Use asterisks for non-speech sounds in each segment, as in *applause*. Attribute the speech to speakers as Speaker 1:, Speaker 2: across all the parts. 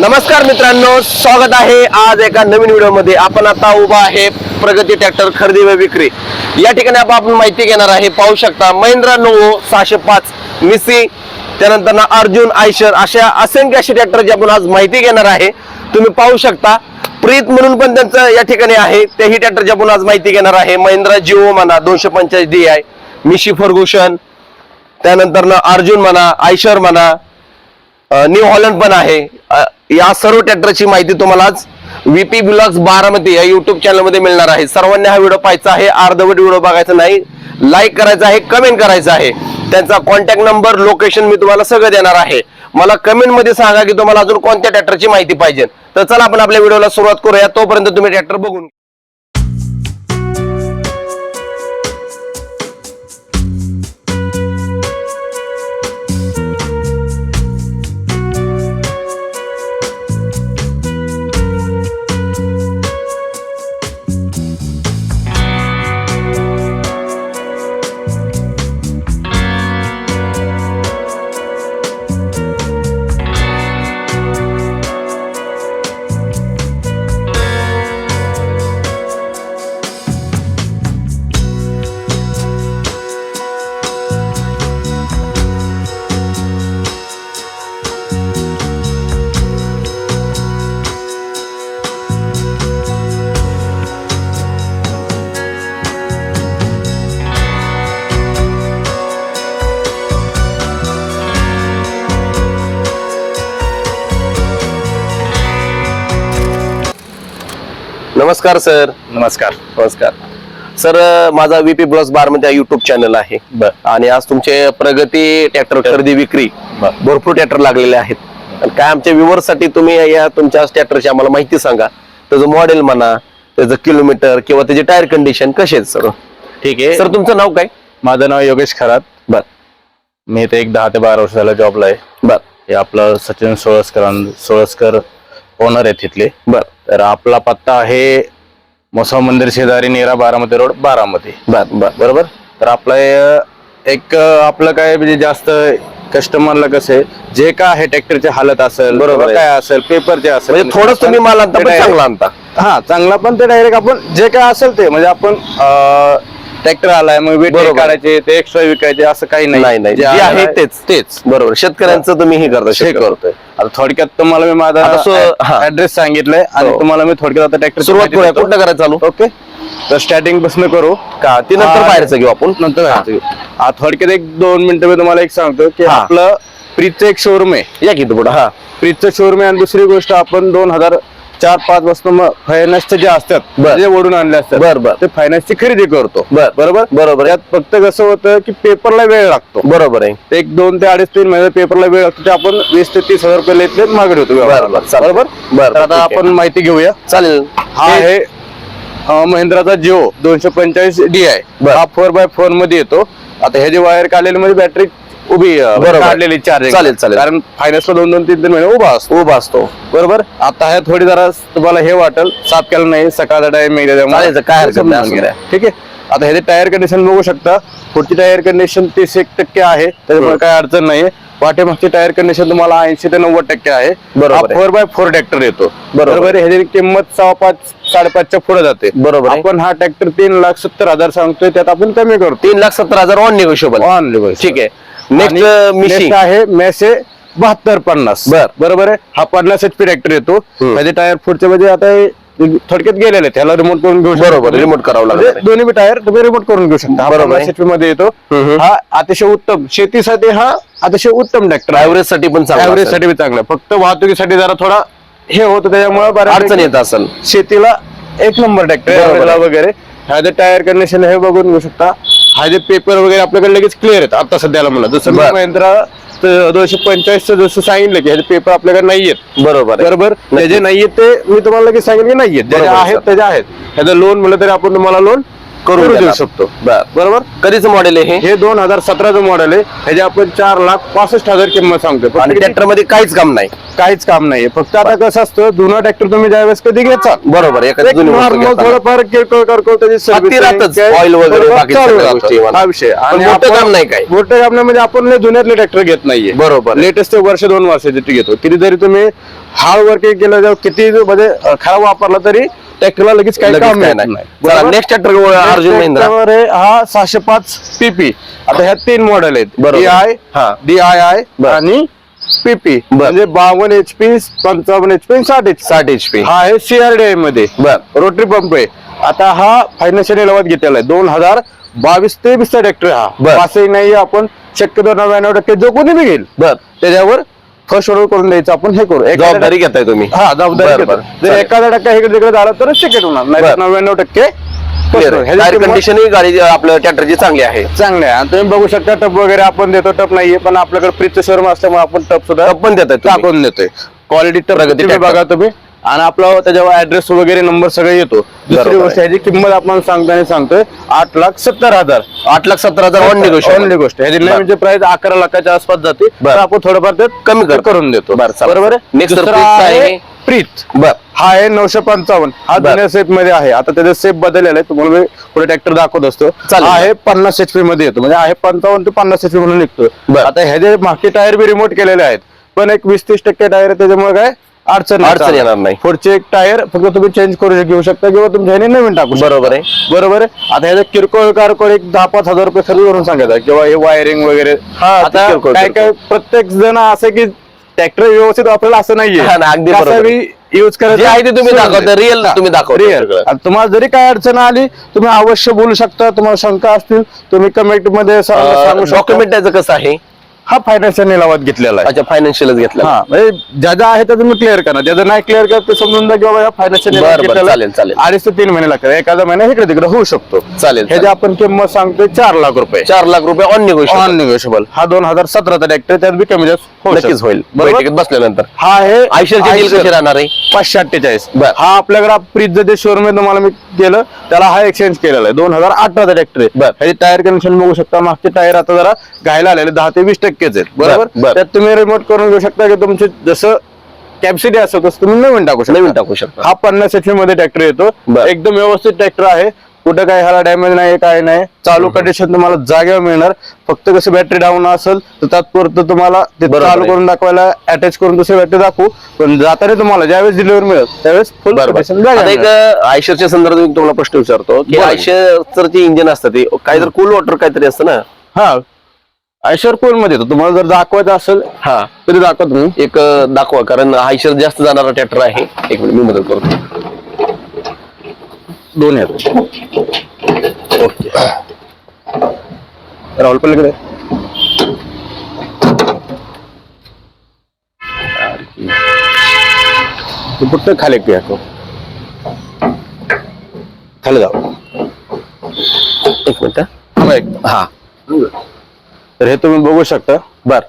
Speaker 1: नमस्कार मित्रांनो स्वागत आहे आज एका नवीन व्हिडिओमध्ये आपण आता उभा आहे प्रगती ट्रॅक्टर खरेदी व विक्री. या ठिकाणी आपण माहिती घेणार आहे पाहू शकता महिंद्रा नोवो सहाशे पाच मिसी त्यानंतर ना अर्जुन आयशर अशा असंख्य असे ट्रॅक्टरची आपण आज माहिती घेणार आहे. तुम्ही पाहू शकता प्रीत म्हणून पण त्यांचं या ठिकाणी आहे. तेही ट्रॅक्टरची आपण आज माहिती घेणार आहे महिंद्रा जिओ म्हणा दोनशे पंचाळीस डी आय मिशी फर्गुशन त्यानंतर ना अर्जुन म्हणा आयशर म्हणा न्यू हॉलंड पण आहे या सर्व ट्रॅक्टरची माहिती तुम्हाला आज व्हीपी ब्लॉग्स बारामती या युट्यूब चॅनलमध्ये मिळणार आहे. सर्वांनी हा व्हिडिओ पाहायचा आहे. अर्धवट व्हिडिओ बघायचा नाही. लाईक करायचा आहे कमेंट करायचा आहे. त्यांचा कॉन्टॅक्ट नंबर लोकेशन मी तुम्हाला सगळं देणार आहे. मला कमेंटमध्ये सांगा की तुम्हाला अजून कोणत्या ट्रॅक्टरची माहिती पाहिजे. तर चला आपण आपल्या व्हिडिओला सुरुवात करूया. तोपर्यंत तुम्ही ट्रॅक्टर बघून नमस्कार सर.
Speaker 2: नमस्कार.
Speaker 1: नमस्कार. सर माझा व्हीपी ब्लॉग्स बारामती हा युट्यूब चॅनल आहे.
Speaker 2: बर.
Speaker 1: आणि आज तुमचे प्रगती ट्रॅक्टर खरेदी विक्री
Speaker 2: बर.
Speaker 1: भरपूर ट्रॅक्टर लागलेले आहेत. आणि काय आमच्या viewers साठी तुम्ही या तुमच्या ट्रॅक्टरची आम्हाला माहिती सांगा. त्याचं मॉडेल म्हणा त्याचं किलोमीटर किंवा त्याची टायर कंडिशन कसे आहेत सर?
Speaker 2: ठीक आहे.
Speaker 1: सर तुमचं नाव काय?
Speaker 2: माझं नाव योगेश खरात.
Speaker 1: बर.
Speaker 2: मी इथे एक दहा ते बारा वर्ष झालं जॉबला आहे.
Speaker 1: बर.
Speaker 2: हे आपलं सचिन सोळसकर सोळसकर ओनर आहे तिथले.
Speaker 1: बर.
Speaker 2: तर आपला पत्ता आहे मोसाव मंदिर शेजारी नेरा बारामती रोड बारामती.
Speaker 1: बर बर.
Speaker 2: बरोबर? तर आपलं हे, एक आपलं काय म्हणजे जास्त कस्टमरला कसं आहे जे काय आहे ट्रॅक्टरची हालत असेल
Speaker 1: बरोबर.
Speaker 2: काय असेल पेपरचे असेल
Speaker 1: म्हणजे थोडंच तुम्ही माल आणता पण चांगला आणता.
Speaker 2: हा चांगला पण ते डायरेक्ट आपण जे काय असेल ते म्हणजे आपण ट्रॅक्टर आलाय मग वेट
Speaker 1: बरोबर.
Speaker 2: काढायचे ते एक्स्ट्रा विकायचे असं काही नाही.
Speaker 1: नाही नाही. जे
Speaker 2: आलेलं
Speaker 1: आहे तेच
Speaker 2: तेच.
Speaker 1: बरोबर. शेतकऱ्यांचं तुम्ही हे करता
Speaker 2: हे. करतोय. आता थोडक्यात तुम्हाला मी
Speaker 1: आता
Speaker 2: माझा
Speaker 1: सो- हा.
Speaker 2: ऍड्रेस सांगितलंय आणि
Speaker 1: हो.
Speaker 2: तुम्हाला मी थोडक्यात आता ट्रॅक्टर
Speaker 1: सुरुवात करूया. कुठं करायचं चालू?
Speaker 2: ओके. तर स्टार्टिंगपासून करू.
Speaker 1: का? ती नंतर
Speaker 2: हा.
Speaker 1: बाहेरचं घेऊ आपण.
Speaker 2: नंतर. हा, थोडक्यात एक दोन मिनिटं मी तुम्हाला एक सांगतो की
Speaker 1: हा.
Speaker 2: आपलं फ्रीजचं एक शोरूम आहे.
Speaker 1: या की पुढं. हा.
Speaker 2: फ्रीजचं शोरूम आहे आणि दुसरी गोष्ट आपण दोन हजार चार पाच वाजता फायनान्सचे जे असतात. जे ओढून आणले असतात
Speaker 1: बर, बर.
Speaker 2: ते फायनान्सची खरेदी करतो
Speaker 1: बर.
Speaker 2: बरोबर
Speaker 1: बरोबर आहे.
Speaker 2: त्यात फक्त कसं होतं की पेपरला वेळ लागतो
Speaker 1: बरोबर आहे
Speaker 2: ते एक दोन ते अडीच तीन महिने पेपरला वेळ लागतो ते आपण वीस ते तीस हजार रुपये मागणी होतो. बरोबर
Speaker 1: बरं,
Speaker 2: तर आता
Speaker 1: आहे.
Speaker 2: आपण माहिती घेऊया
Speaker 1: चालेल
Speaker 2: हा
Speaker 1: हे-
Speaker 2: आहे महिंद्राचा जिओ दोनशे पंचाळीस डी आय
Speaker 1: बरं.
Speaker 2: हा फोर बाय फोरमध्ये येतो आता हे जे वायर काढलेली मध्ये बॅटरी उभी
Speaker 1: बरोबर.
Speaker 2: काढलेली चार्जिंग
Speaker 1: चालेल, चालेल.
Speaker 2: कारण फायनान्सला दोन दोन तीन तीन महिने उभा असतो.
Speaker 1: उभा असतो.
Speaker 2: बरोबर? आता हे थोडी जरा तुम्हाला हे वाटेल साफ केलं नाही सकाळचा टाइम
Speaker 1: चालेल, काय हरकत नाही, असं द्या.
Speaker 2: ठीक आहे? आता हे टायर कंडिशन बघू शकता. पुढची टायर कंडिशन तीस एक टक्के आहे. त्याच्यामुळे. काय अडचण नाही पाठीमागची टायर कंडिशन तुम्हाला ऐंशी ते नव्वद टक्के आहे.
Speaker 1: बरोबर आहे.
Speaker 2: फोर बाय फोर ट्रॅक्टर येतो.
Speaker 1: बरोबर.
Speaker 2: बरोबर? ह्याची किंमत सहा पाच साडेपाचच्या पुढे जाते.
Speaker 1: बरोबर आहे.
Speaker 2: आपण हा ट्रॅक्टर तीन लाख सत्तर हजार सांगतोय त्यात आपण कमी करतो.
Speaker 1: तीन लाख सत्तर हजार ऑन निगोशिएबल
Speaker 2: ऑन लेवल
Speaker 1: ठीक आहे. नेक्स्ट मिशी
Speaker 2: नेक्स्ट आहे मेसे बहात्तर पन्नास
Speaker 1: बर.
Speaker 2: बरोबर आहे हा पन्नास एच पी ट्रॅक्टर येतो. माझे टायर पुढचे म्हणजे आता थोडक्यात गेलेले. त्याला रिमोट करून घेऊ शकता
Speaker 1: बरोबर, remote करावं लागणार
Speaker 2: म्हणजे. दोन्ही बी टायर तुम्ही रिमोट करून घेऊ शकता
Speaker 1: बरोबर
Speaker 2: बरोबर
Speaker 1: आहे.
Speaker 2: एच पी मध्ये येतो. हा अतिशय उत्तम शेतीसाठी हा अतिशय उत्तम ट्रॅक्टर
Speaker 1: ऍव्हरेजसाठी पण चांगला
Speaker 2: ऍव्हरेज. साठी चांगला. फक्त वाहतुकीसाठी जरा थोडा हे होतं त्याच्यामुळे बऱ्यापैकी
Speaker 1: अडचण येत असेल
Speaker 2: शेतीला एक नंबर ट्रॅक्टर. वगैरे हा टायर कंडिशन हे बघून घेऊ शकता हा जे पेपर वगैरे आपल्याकडे लगेच क्लिअर आहेत आता सध्याला म्हणा जसं मी
Speaker 1: बर.
Speaker 2: महिंद्रा त- दोनशे पंचाळीस जसं सांगितलं की ह्याचे पेपर आपल्याकडे नाहीयेत
Speaker 1: बरोबर आहे.
Speaker 2: बरोबर. त्याचे नाहीयेत ते मी तुम्हाला लगेच सांगेन की नाहीयेत ज्याचे
Speaker 1: बरोबर आहे,
Speaker 2: आहेत
Speaker 1: सर.
Speaker 2: त्याचे आहेत ह्याचं लोन म्हणलं तरी आपण तुम्हाला लोन
Speaker 1: करून
Speaker 2: करू देऊ. शकतो.
Speaker 1: बर
Speaker 2: बरोबर?
Speaker 1: कधीच मॉडेल आहे हे?
Speaker 2: दोन हजार सतराचं मॉडेल आहे. ह्याची आपण चार लाख पासष्ट हजार किंमत सांगतो
Speaker 1: आणि ट्रॅक्टरमध्ये काहीच काम नाही.
Speaker 2: काहीच काम नाहीये फक्त आता कसं असतं जुना ट्रॅक्टर तुम्ही ज्यावेळेस कधी घ्यायचा
Speaker 1: बरोबर.
Speaker 2: थोडंफार किरकोळ किरकोळ त्याची
Speaker 1: oil वगैरे.
Speaker 2: हा विषय.
Speaker 1: पण मोठं काम नाही काय.
Speaker 2: मोठं काम नाही म्हणजे आपण जुन्यातले ट्रॅक्टर घेत नाहीये.
Speaker 1: बरोबर.
Speaker 2: लेटेस्ट वर्ष दोन वर्षाचे घेतो. किती जरी तुम्ही हार्ड वर्किंग केलं किती म्हणजे खराब वापरला तरी ट्रॅक्टरला लगेच काम
Speaker 1: काय
Speaker 2: येत
Speaker 1: नाही. चला, वर अर्जुन महिंद्रा.
Speaker 2: Next tractor आहे हा सहाशे पाच पीपी आता ह्या तीन मॉडेल आहेत.
Speaker 1: बरोबर.
Speaker 2: डी आय
Speaker 1: हा.
Speaker 2: डी आय आय
Speaker 1: बर.
Speaker 2: आणि पीपी. म्हणजे बावन्न एच पी पंचावन्न एच पी साठ एच
Speaker 1: साठ एच पी
Speaker 2: हा आहे सीआरडीआयमध्ये.
Speaker 1: बर.
Speaker 2: रोटरी पंप आहे. आता हा फायनान्शियल निलावात घेतलेला आहे. दोन हजार बावीस तेवीसचा ट्रॅक्टर हा.
Speaker 1: बर.
Speaker 2: असंही नाही आपण. शक्यतो नव्याण्णव टक्के जो कोणी बी घेईल.
Speaker 1: बर.
Speaker 2: त्याच्यावर फर्स्ट ऑर्डर करून द्यायचं आपण हे करू
Speaker 1: जबाबदारी घेताय तुम्ही
Speaker 2: हा जबाबदारी
Speaker 1: बर,
Speaker 2: घेतो.
Speaker 1: बर.
Speaker 2: जर
Speaker 1: चालेल.
Speaker 2: एखादा टक्का इकडे तिकडे झाला तरच तिकीट होणार नाही
Speaker 1: बर.
Speaker 2: नव्याण्णव टक्के first order. ह्याची
Speaker 1: टायर
Speaker 2: किंमत
Speaker 1: कंडिशन ही गाडी आपल्या ट्रॅक्टरची चांगली आहे
Speaker 2: चांगली आहे आणि तुम्ही बघू शकता टप वगैरे आपण देतो टप नाहीये पण आपल्याकडे फ्रीजचं शोरूम असल्यामुळे आपण टप सुद्धा
Speaker 1: टप पण देताय तुम्ही.
Speaker 2: टाकून देतोय क्वालिटी टप
Speaker 1: प्रगती
Speaker 2: तुम्ही
Speaker 1: tractor.
Speaker 2: बघा तुम्ही आणि आपला त्याच्यावर ऍड्रेस वगैरे नंबर सगळे येतो. दुसरी गोष्ट. ह्याची किंमत आपण सांगताना सांगतोय आठ लाख सत्तर हजार.
Speaker 1: आठ लाख सत्तर हजार ऑन निगोशिएबल
Speaker 2: ओनली गोष्ट ह्याची नेहमीची प्राइस अकरा लाखाच्या आसपास जाते. तर आपण थोडंफार ते
Speaker 1: कमी कर-
Speaker 2: करून देतो. बरोबर आहे? प्रीत
Speaker 1: बर.
Speaker 2: हा आहे नऊशे पंचावन्न. हा. जुन्या सेटमध्ये आहे. आता त्याचा सेप बदललेला आहे तुम्हाला मी पुढे ट्रॅक्टर दाखवत असतो. हा आहे पन्नास एच पी मध्ये येतो. म्हणजे आहे पंचावन्न ते पन्नास एच पी म्हणून निघतो
Speaker 1: बर.
Speaker 2: आता ह्याचे मागचे टायर बी रिमोट केलेले आहेत. पण एक वीस तीस टक्के टायर त्याच्यामुळे काय? अडचण
Speaker 1: अडचण येणार नाही.
Speaker 2: पुढचे एक टायर फक्त तुम्ही चेंज करू घेऊ शकता किंवा तुमच्या ह्याने नवीन टाकू शकता.
Speaker 1: बरोबर आहे.
Speaker 2: बरोबर आहे. आता ह्याचा किरकोळ कारकोळ एक दहा पाच हजार रुपये खर्च करून सांगायचा किंवा हे वायरिंग वगैरे.
Speaker 1: हा, ते
Speaker 2: आता
Speaker 1: किरकोळ,
Speaker 2: काय. काय प्रत्येक जण असं की ट्रॅक्टर व्यवस्थित वापरायला असं नाहीये.
Speaker 1: हा ना, अगदी बरोबर.
Speaker 2: युज
Speaker 1: जे आहे ते तुम्ही दाखवता, real तुम्ही दाखवता
Speaker 2: रिअल
Speaker 1: सगळं.
Speaker 2: तुम्हाला जरी काय अडचण आली तुम्ही अवश्य बोलू शकता. तुम्हाला शंका असतील तुम्ही कमेंटमध्ये सा- सांगू शकता.
Speaker 1: डॉक्युमेंट त्याचं कसं आहे?
Speaker 2: हा फायनान्शियल निलावात घेतलेला आहे.
Speaker 1: अच्छा फायनान्शियलच घेतलं
Speaker 2: हा म्हणजे ज्याचं आहे ते तुम्ही क्लिअर करा. ज्याचं नाही क्लिअर करत ते समजून जा किंवा फायनान्शियल
Speaker 1: बरं, बरं, चालेल, चालेल.
Speaker 2: अडीच ते तीन महिने लागतात. एखादा महिना इकडे तिकडे होऊ शकतो.
Speaker 1: चालेल,
Speaker 2: ह्याची आपण किंमत सांगतोय चार लाख रुपये.
Speaker 1: चार लाख रुपये ऑन निगोशिएबल
Speaker 2: ऑन निगोशिएबल हा दोन हजार सतराचा ट्रॅक्टर त्यात बी कमी जास्त होऊ
Speaker 1: नक्कीच
Speaker 2: शकतो.
Speaker 1: होईल.
Speaker 2: बरोबर?
Speaker 1: बैठकीत बसल्यानंतर.
Speaker 2: हा आहे
Speaker 1: आयशरची डील. कशी राहणार आहे?
Speaker 2: पाचशे अठ्ठेचाळीस.
Speaker 1: बर.
Speaker 2: हा आपल्याकडे फ्रीजचं जे शोरूम आहे तुम्हाला मी केलं त्याला हा एक्सचेंज केलेला आहे. दोन हजार अठराचा ट्रॅक्टर आहे.
Speaker 1: बर.
Speaker 2: ह्याची टायर कंडिशन बघू शकता. मागचे टायर आता जरा घायला आलेले दहा ते वीस टक्केच आहेत.
Speaker 1: बर,
Speaker 2: बरोबर?
Speaker 1: बर.
Speaker 2: त्यात तुम्ही रिमोट करून घेऊ शकता की तुमचे जसं कॅपसिटी असेल तसं तुम्ही नवीन टाकू शकता.
Speaker 1: नवीन टाकू शकता.
Speaker 2: हा पन्नास एच मध्ये ट्रॅक्टर येतो. एकदम व्यवस्थित ट्रॅक्टर आहे. कुठं काय ह्याला डॅमेज नाही काय नाही. चालू कंडिशन तुम्हाला जागेवर मिळणार. फक्त कसं बॅटरी डाऊन असेल तर तात्पुरतं तुम्हाला ते चालू. करून दाखवायला अटॅच करून दुसरी बॅटरी दाखवू. पण जाताना तुम्हाला ज्यावेळेस डिलिव्हरी मिळेल त्यावेळेस फुल
Speaker 1: एक आयशरच्या संदर्भात मी तुम्हाला प्रश्न विचारतो की. आयशरचं जे इंजिन असतं ते काहीतरी कूल वॉटर काहीतरी असतं ना?
Speaker 2: हा. आयशर कोलमध्ये येतो. तुम्हाला जर दाखवायचं असेल
Speaker 1: हा.
Speaker 2: तरी दाखवा तुम्ही.
Speaker 1: एक अं, दाखवा कारण आयशर जास्त जाणारा ट्रॅक्टर आहे. एक मिनिट मी मदत करतो.
Speaker 2: दोन आहेत. ओके. राहुल पलीकडे तू फक्त खाली पिया खाली जाऊ.
Speaker 1: एक मिनिट
Speaker 2: एक.
Speaker 1: हा.
Speaker 2: तर हे तुम्ही बघू शकता.
Speaker 1: बर.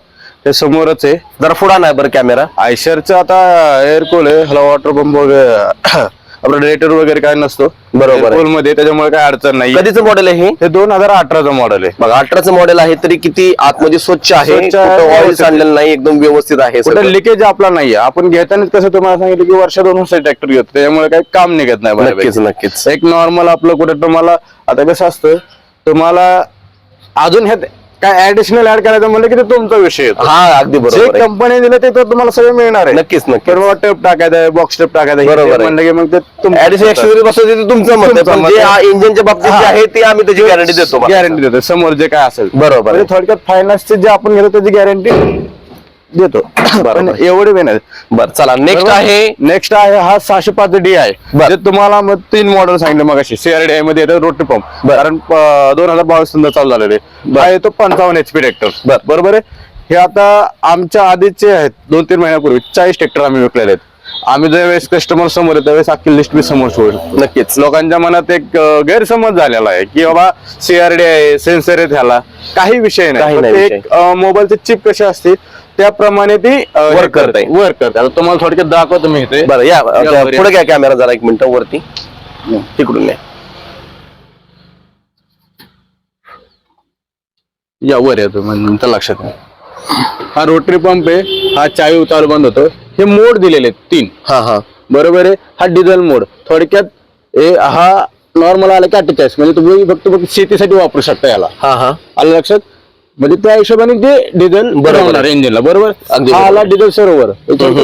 Speaker 2: हे समोरच आहे.
Speaker 1: जरा पुढा नाही बरं कॅमेरा.
Speaker 2: आयशरचं आता एअरकूल आहे. ह्याला वॉटर पंप वगैरे *clears throat* आपलं रेटर वगैरे काय नसतो.
Speaker 1: बरोबर आहे.
Speaker 2: मध्ये त्याच्यामुळे काय अडचण नाही.
Speaker 1: कधीचं मॉडेल आहे हे?
Speaker 2: हे दोन हजार अठराचं मॉडेल आहे.
Speaker 1: बघा अठराचं मॉडेल आहे तरी किती आतमध्ये स्वच्छ आहे
Speaker 2: स्वच्छ आहे,
Speaker 1: ऑइल
Speaker 2: व्यवस्थित.
Speaker 1: सांडलेलं नाही एकदम व्यवस्थित आहे
Speaker 2: कुठे. लिकेज आपला नाहीये. आपण घेतानाच कसं तुम्हाला सांगितलं की वर्ष दोन वर्ष ट्रॅक्टर घेतो. त्याच्यामुळे काही काम निघत नाही
Speaker 1: नक्कीच
Speaker 2: बऱ्यापैकी.
Speaker 1: नक्कीच
Speaker 2: एक नॉर्मल आपलं कुठे तुम्हाला आता कसं असतं तुम्हाला अजून हे काय ऍडिशनल ऍड करायचं म्हणलं की ते तुमचा विषय येतो
Speaker 1: हा अगदी
Speaker 2: जे
Speaker 1: बरोबर आहे.
Speaker 2: कंपनी दिलं ते तर तुम्हाला सगळं मिळणार आहे
Speaker 1: नक्कीच नक्कीच
Speaker 2: तर टेप टाकायचं आहे बॉक्स टेप टाकायचं
Speaker 1: बरोबर
Speaker 2: बरोबर
Speaker 1: आहे.
Speaker 2: म्हणलं की मग ते
Speaker 1: ऍडिशनल एक्सेसरी बसवते ते तुमचं मत आहे
Speaker 2: तुमचं
Speaker 1: पण
Speaker 2: मत
Speaker 1: जे
Speaker 2: आहे.
Speaker 1: इंजिनच्या बाबतीत जे आहे ते आम्ही त्याची गॅरंटी देतो.
Speaker 2: गॅरंटी देतो समोर जे काय असेल
Speaker 1: बरोबर आहे.
Speaker 2: म्हणजे थोडक्यात फायनान्सचे जे आपण घेतो त्याची गॅरंटी देतो. *coughs* पण एवढे बी नाही.
Speaker 1: बर चला नेक्स्ट आहे.
Speaker 2: नेक्स्ट आहे हा सहाशे पाच डी आहे.
Speaker 1: बर.
Speaker 2: जे तुम्हाला मग तीन मॉडेल सांगितले मग अशी सीआरडी मध्ये येतं रोटरी पंप कारण दोन हजार बावीस नंतर चालू झालेले. हा येतो पंचावन्न एचपी ट्रॅक्टर
Speaker 1: बर.
Speaker 2: बरोबर आहे? हे आता आमच्या आधीचे आहेत. दोन तीन महिन्यापूर्वी चाळीस ट्रॅक्टर आम्ही विकलेले आहेत. आम्ही ज्यावेळेस कस्टमर समोर येतो त्यावेळेस अख्खी लिस्ट मी समोर ठेवू शकतो
Speaker 1: नक्कीच.
Speaker 2: लोकांच्या मनात एक अं, गैरसमज झालेला आहे की बाबा सीआरडी आहे सेन्सर आहे त्याला काही विषय
Speaker 1: काही
Speaker 2: नाही एक मोबाईलची चिप कशी असते? त्याप्रमाणे ती
Speaker 1: वर करताय.
Speaker 2: वर्क करते. तुम्हाला थोडक्यात दाखवतो मी इथे.
Speaker 1: बरं या पुढे घ्या कॅमेरा जरा एक मिनिट वरती. तिकडून या.
Speaker 2: या वर येतो म्हणजे लक्षात हा रोटरी पंप आहे हा चावी उतार बंद होतो. हे मोड दिलेले आहेत तीन.
Speaker 1: हा हा.
Speaker 2: बरोबर आहे? हा डिझेल मोड. थोडक्यात हे हा नॉर्मल आला की अठ्ठेचाळीस. म्हणजे तुम्ही फक्त फक्त शेतीसाठी वापरू शकता याला.
Speaker 1: हा हा.
Speaker 2: आलं लक्षात? म्हणजे त्या हिशोबाने ते डिझेल
Speaker 1: बरोबर.
Speaker 2: इंजिनला बरोबर?
Speaker 1: अगदी
Speaker 2: हा. आला डिझेल सरोवर.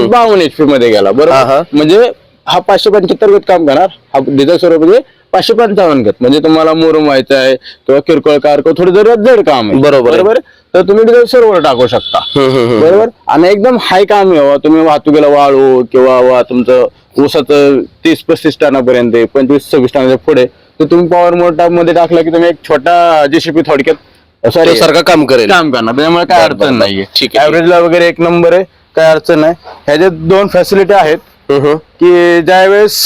Speaker 2: बावन्न एच पी मध्ये गेला. बरोबर? म्हणजे हा पाचशे पंच्याहत्तर गत काम करणार. हा डिझेल सरोवर मध्ये पाचशे पंचावन्न गत म्हणजे तुम्हाला मोरम व्हायचं आहे किंवा किरकोळ कारकोळ थोडं जर जड काम आहे.
Speaker 1: बरोबर.
Speaker 2: बरोबर? तर तुम्ही डिझेल सरोवर टाकू शकता. बरोबर? आणि एकदम हाय काम आहे. तुम्ही वाहतुकीला वाळू किंवा वा तुमचं ऊसाचं तीस पस्तीस टनापर्यंत पंचवीस सव्वीस टनाच्या पुढे तर तुम्ही पॉवर मोटरमध्ये टाकला की तुम्ही एक छोटा जेसीपी थोडक्यात सॉरी
Speaker 1: सारखं काम करेल.
Speaker 2: काम करणार. त्याच्यामुळे काय अडचण. नाहीये.
Speaker 1: ठीक आहे,
Speaker 2: ऍव्हरेजला वगैरे एक नंबर आहे. काय अडचण नाही. ह्याच्यात दोन फॅसिलिटी आहेत. की ज्यावेळेस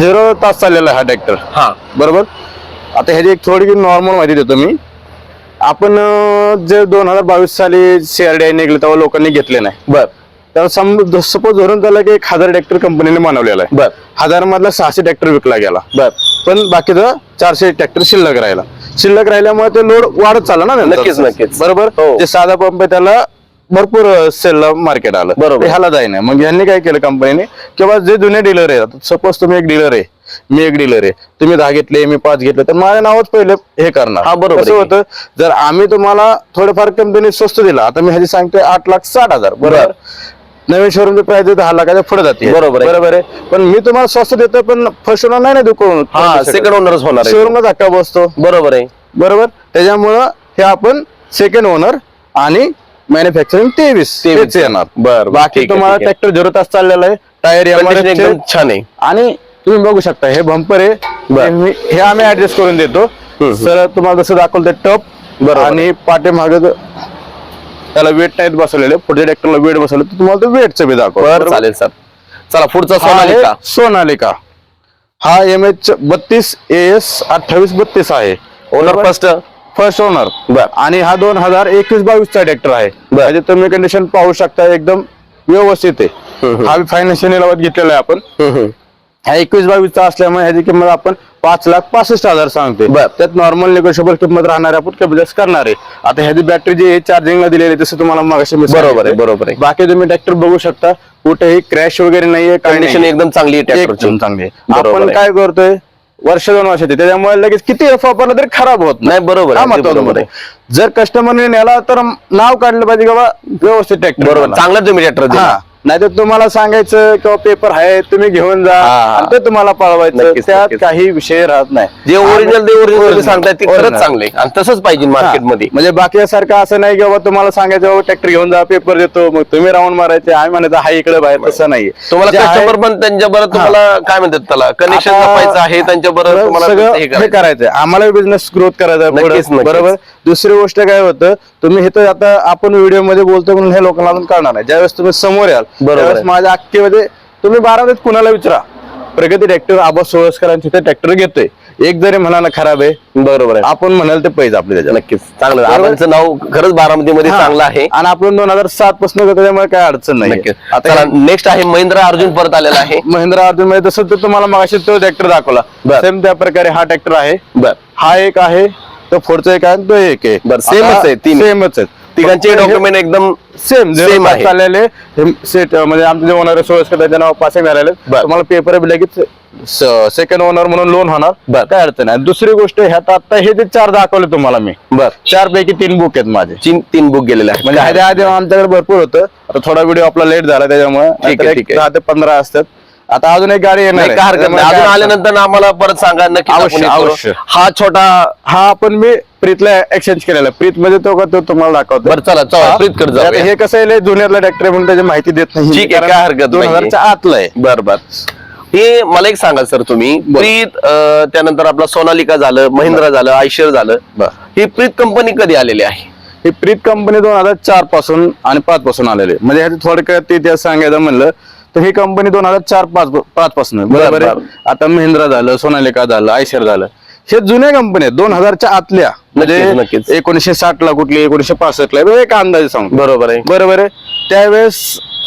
Speaker 2: झिरो तास चाललेला हा ट्रॅक्टर
Speaker 1: हा.
Speaker 2: बरोबर? आता ह्याची एक थोडी नॉर्मल माहिती देतो मी. आपण जे दोन हजार बावीस साली सीआरडीआय निघले तेव्हा लोकांनी घेतले नाही.
Speaker 1: बर.
Speaker 2: तर सपोज धरून झालं की एक हजार ट्रॅक्टर कंपनीने बनवलेला आहे.
Speaker 1: बर.
Speaker 2: हजार मधला सहाशे ट्रॅक्टर विकला गेला.
Speaker 1: बर.
Speaker 2: पण बाकीचं चारशे ट्रॅक्टर शिल्लक राहिला. शिल्लक राहिल्यामुळे ते लोड वाढत चालला ना नंतर.
Speaker 1: नक्कीच, नक्कीच.
Speaker 2: बरोबर?
Speaker 1: हो.
Speaker 2: जे साधा पंप त्याला भरपूर सेल मार्केट आलं.
Speaker 1: बरोबर.
Speaker 2: ते ह्याला जाईना. मग यांनी काय केलं कंपनीने किंवा जे जुने डीलर आहेत सपोज तुम्ही एक डीलर आहे. मी एक डीलर आहे. तुम्ही दहा घेतले मी पाच घेतले तर माझ्या नावच पहिले हे करणार.
Speaker 1: हा, बरोबर
Speaker 2: कसं
Speaker 1: आहे.
Speaker 2: होतं? जर आम्ही तुम्हाला थोडंफार कंपनी स्वस्त दिला आता मी ह्याची सांगतोय आठ लाख साठ हजार. बरोबर? नवीन शोरूमची प्राइस दहा लाखाच्या पुढे जाते.
Speaker 1: बरोबर आहे.
Speaker 2: बरोबर आहे. पण मी तुम्हाला स्वस्त देतो पण फर्स्ट ओनर नाही ना दुकान
Speaker 1: हा सेकंड ओनरच होणार आहे.
Speaker 2: शोरूमला धक्का बसतो.
Speaker 1: बरोबर आहे.
Speaker 2: बरोबर? त्याच्यामुळं हे आपण सेकंड ओनर आणि मॅन्युफॅक्चरिंग तेवीस तेवीस. येणार.
Speaker 1: बर
Speaker 2: बाकी तुम्हाला ट्रॅक्टर झिरो तास चाललेला आहे. टायर
Speaker 1: कंडिशन एकदम छान आहे.
Speaker 2: आणि तुम्ही बघू शकता हे बंपर आहे.
Speaker 1: बर.
Speaker 2: हे मी- हे आम्ही ऍडजस्ट करून देतो. सर तुम्हाला जसं दाखवलं ते टप
Speaker 1: बरोबर.
Speaker 2: आणि पाठीमागे त्याला वेट नाहीत बसवलेले. पुढच्या ट्रॅक्टरला वेट बसवलं तर तुम्हाला ते वेटचं बी दाखव
Speaker 1: बर चालेल सर. चला पुढचा सोनालिका.
Speaker 2: सोनालिका. हा एम एच बत्तीस एस अठ्ठावीस बत्तीस आहे.
Speaker 1: ओनर फर्स्ट
Speaker 2: फर्स्ट ओनर
Speaker 1: बर.
Speaker 2: आणि हा दोन हजार एकवीस बावीस चा ट्रॅक्टर आहे.
Speaker 1: बर.
Speaker 2: म्हणजे तुम्ही कंडिशन पाहू शकता एकदम व्यवस्थित आहे. हा फायनान्शियल घेतलेला आहे आपण. हा एकवीस बावीसचा असल्यामुळे ह्याची किंमत आपण पाच लाख पासष्ट हजार सांगतोय. त्यात नॉर्मल निगोशिएबल किंमत राहणार आपण जास्त करणार आहे आता ह्याची बॅटरी जी आहे चार्जिंगला दिलेली आहे, जसं तुम्हाला मगाशी
Speaker 1: बरोबर आहे. बरोबर आहे.
Speaker 2: बाकी तुम्ही ट्रॅक्टर बघू शकता कुठेही क्रॅश वगैरे नाहीये
Speaker 1: कंडिशन. एकदम चांगली आहे ट्रॅक्टरची
Speaker 2: एकदम चांगली आहे. आपण. काय करतोय वर्ष दोन वर्षाचे त्याच्यामुळे लगेच किती एफ वापरला तरी खराब होत
Speaker 1: नाही बरोबर.
Speaker 2: जर कस्टमरने नेला तर नाव काढलं पाहिजे बाबा व्यवस्थित ट्रॅक्टर
Speaker 1: बरोबर चांगला तुम्ही ट्रॅक्टर
Speaker 2: नाही तर तुम्हाला सांगायचं किंवा पेपर आहे तुम्ही घेऊन जा.
Speaker 1: हा.
Speaker 2: आणि ते तुम्हाला पळवायचं.
Speaker 1: नक्कीच,
Speaker 2: त्यात
Speaker 1: नक्कीच.
Speaker 2: काही विषय राहत नाही.
Speaker 1: जे ओरिजिनल ते ओरिजिनल. सांगताय ते खरंच. चांगले आणि तसंच पाहिजे मार्केटमध्ये
Speaker 2: हा. म्हणजे बाकी सारखं असं नाही की बाबा तुम्हाला सांगायचं बाबा ट्रॅक्टर घेऊन जा पेपर देतो. मग तुम्ही राऊंड मारायचे. आम्ही म्हणायचं हा इकडे बाहेर. तसं नाही
Speaker 1: तुम्हाला कस्टमर पण त्यांच्या बरोबर तुम्हाला काय म्हणतात त्याला? कनेक्शन
Speaker 2: आता
Speaker 1: जपायचं आहे त्यांच्या बरोबर तुम्हाला
Speaker 2: सगळं
Speaker 1: हे
Speaker 2: हे
Speaker 1: करायचं.
Speaker 2: करायचंय. आम्हाला बिझनेस ग्रोथ करायचा
Speaker 1: नक्कीच,
Speaker 2: पुढं.
Speaker 1: नक्कीच.
Speaker 2: बरोबर? दुसरी गोष्ट काय होतं तुम्ही हे तर आता आपण व्हिडिओमध्ये बोलतो म्हणून हे लोकांना अजून कळणार नाही. ज्यावेळेस तुम्ही समोर याल
Speaker 1: बरोबर
Speaker 2: त्यावेळेस
Speaker 1: आहे.
Speaker 2: माझ्या अख्खेमध्ये तुम्ही बारावीत कुणाला विचारा? प्रगती ट्रॅक्टर आबा सोळसकरांचे ते ट्रॅक्टर घेतोय. एक जरी म्हणा ना खराब आहे
Speaker 1: बरोबर आहे.
Speaker 2: आपण म्हणाल ते पैसे आपले त्याच्यात
Speaker 1: नक्कीच. चांगलं. आहे. आबांचं नाव खरंच बारामती मध्ये
Speaker 2: हा.
Speaker 1: चांगलं आहे.
Speaker 2: आणि आपण दोन हजार सात पासून त्यामुळे काय अडचण नाही
Speaker 1: नक्कीच.
Speaker 2: आता
Speaker 1: नेक्स्ट आहे महिंद्रा अर्जुन परत आलेला आहे. *laughs*
Speaker 2: महिंद्रा अर्जुनमध्ये तसं तर तुम्हाला मागाशी तो ट्रॅक्टर दाखवला.
Speaker 1: बर.
Speaker 2: सेम त्या प्रकारे हा ट्रॅक्टर आहे.
Speaker 1: बर.
Speaker 2: हा एक आहे तो पुढचा एक आहे आणि तो एक आहे.
Speaker 1: बर, same च आहे, तीन.
Speaker 2: सेमच आहेत
Speaker 1: तिघांचे डॉक्युमेंट एकदम
Speaker 2: सेम सेम
Speaker 1: आहे.
Speaker 2: चाललेले सेट म्हणजे आमचे जे ओनर त्याच्या नाव पासिंग झालेले. तुम्हाला पेपर बी लगेच सेकंड ओनर म्हणून लोन होणार?
Speaker 1: बर.
Speaker 2: काय अडचण नाही दुसरी गोष्ट ह्यात आता हे जे चार दाखवले तुम्हाला मी
Speaker 1: बर.
Speaker 2: चार पैकी तीन बुक आहेत माझे.
Speaker 1: तीन तीन बुक गेलेले आहेत.
Speaker 2: म्हणजे ह्याच्या आधी आमच्याकडे भरपूर होतं. आता थोडा व्हिडिओ आपला लेट झाला त्याच्यामुळे
Speaker 1: आहे, आहे.
Speaker 2: दहा ते पंधरा असतात. आता अजून एक गाडी येणार
Speaker 1: नाही
Speaker 2: आहे.
Speaker 1: काय हरकत नाही अजून आल्यानंतर आम्हाला परत सांगा नक्की
Speaker 2: अवश्य,
Speaker 1: हे करू.
Speaker 2: अवश्य.
Speaker 1: हा छोटा
Speaker 2: हा आपण मी प्रीतला एक्सचेंज केलेला प्रीत मध्ये तो का तो तुम्हाला दाखवतो
Speaker 1: बरं चला चला प्रीतकडे
Speaker 2: आता
Speaker 1: जाऊया
Speaker 2: हे कसं आहे लय जुन्यातला ट्रॅक्टर म्हणून त्याची माहिती देत नाही
Speaker 1: ठीक आहे, काय हरकत
Speaker 2: दोन. हजारच्या आतलं आहे
Speaker 1: बर बर हे मला एक सांगा सर तुम्ही प्रीत अं, त्यानंतर आपला सोनालिका झालं महिंद्रा झालं आयशर झालं
Speaker 2: बर.
Speaker 1: ही प्रीत कंपनी कधी आलेली आहे
Speaker 2: ही प्रीत कंपनी दोन हजार चारपासून आणि पाच पासून आलेली आहे. म्हणजे ह्याची थोडक्यात इतिहास सांगायचं म्हणलं तर ही कंपनी दोन हजार चार पाच पाच पासून. बरोबर
Speaker 1: बर.
Speaker 2: आहे आता महिंद्रा झालं सोनालिका झालं आयशर झालं. हे जुन्या कंपनी आहेत. दोन हजारच्या आतल्या. म्हणजे एकोणीशे साठ ला कुठली एकोणीशे पासष्ट ला एक अंदाजे सांगतो.
Speaker 1: बरोबर आहे.
Speaker 2: बरोबर आहे? त्यावेळेस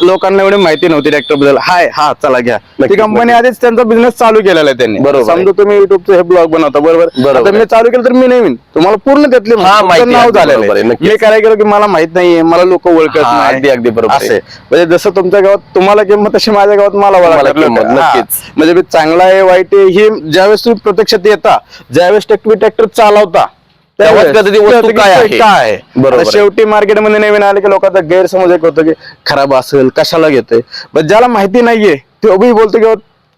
Speaker 2: लोकांना एवढी माहिती नव्हती ट्रॅक्टरबद्दल. हाय हा चला घ्या. ती कंपनी आधीच त्यांचा बिझनेस चालू केलेला आहे त्यांनी.
Speaker 1: बरोबर.
Speaker 2: समजा तुम्ही युट्यूबचे हे ब्लॉग बनवता बरोबर? आता मी. चालू केलं तर मी नवीन. तुम्हाला पूर्ण त्यातले
Speaker 1: हा,
Speaker 2: नाव झालेलं
Speaker 1: आहे.
Speaker 2: मी काय केलं की मला माहीत नाहीये मला लोक ओळखत नाही.
Speaker 1: अगदी- अगदी बरोबर
Speaker 2: म्हणजे जसं तुमच्या गावात तुम्हाला किंमत तशी माझ्या गावात मला.
Speaker 1: नक्कीच.
Speaker 2: म्हणजे मी चांगला आहे वाईट आहे ही ज्यावेळेस तुम्ही प्रत्यक्षात येता ज्यावेळेस तुम्ही ट्रॅक्टर चालवता
Speaker 1: त्यावेळेस ती वस्तू काय आहे.
Speaker 2: काय आहे
Speaker 1: बरोबर
Speaker 2: आता. शेवटी मार्केटमध्ये नवीन आले की लोकांचा गैरसमज एक होतो की खराब असेल कशाला घेतोय पण ज्याला माहिती नाहीये तो बी बोलतो की "अहो,